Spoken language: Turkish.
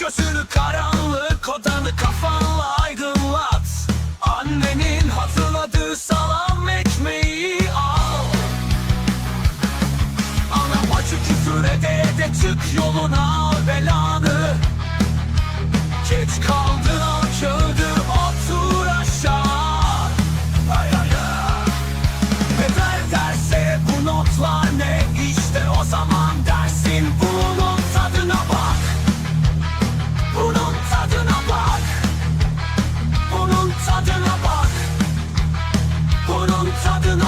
Gözünü karanlık odanı kafanla aydınlat. Annenin Küfür ede çık yoluna belanı. Geç kaldın al otur aşağı. Ay, ay, ay. Bedel derse bu notlar ne? İşte o zaman dersin bunun tadına bak. Bunun tadına bak. Bunun tadına bak. Bunun tadına bak.